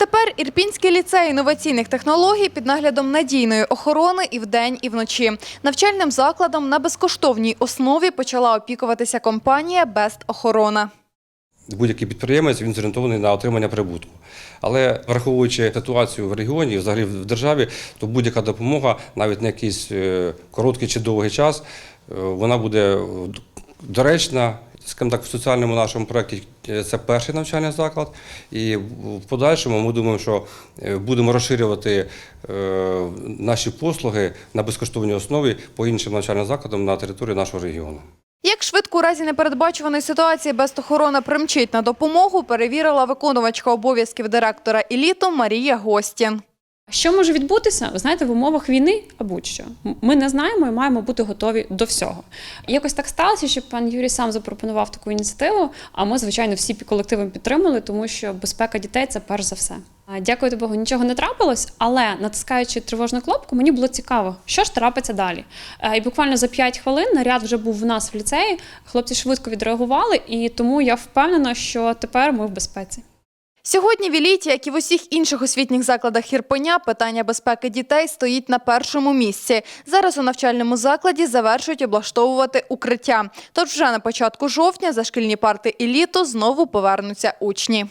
Відтепер Ірпінський ліцей інноваційних технологій під наглядом надійної охорони і вдень, і вночі. Навчальним закладом на безкоштовній основі почала опікуватися компанія Бест Охорона. Будь-який підприємець він зорієнтований на отримання прибутку. Але враховуючи ситуацію в регіоні, взагалі в державі, то будь-яка допомога, навіть на якийсь е, короткий чи довгий час, е, вона буде е, доречна. Скажімо так, в соціальному нашому проєкті е, це перший навчальний заклад, і в подальшому ми думаємо, що е, будемо розширювати е, наші послуги на безкоштовній основі по іншим навчальним закладам на території нашого регіону. Як швидко у разі непередбачуваної ситуації Бест Охорона примчить на допомогу, перевірила виконувачка обов'язків директора еліту Марія Гостін. Що може відбутися? Ви знаєте, в умовах війни а будь-що. Ми не знаємо і маємо бути готові до всього. Якось так сталося, що пан Юрій сам запропонував таку ініціативу. А ми, звичайно, всі колективом підтримали, тому що безпека дітей це перш за все. Дякувати Богу, нічого не трапилось, але натискаючи тривожну кнопку, мені було цікаво, що ж трапиться далі. Е, І буквально за 5 хвилин наряд вже був в нас в ліцеї. Хлопці швидко відреагували, і тому я впевнена, що тепер ми в безпеці. Сьогодні в еліті, як і в усіх інших освітніх закладах Ірпеня, питання безпеки дітей стоїть на першому місці. Зараз у навчальному закладі завершують облаштовувати укриття. Тож вже на початку жовтня за шкільні парти Іліту знову повернуться учні.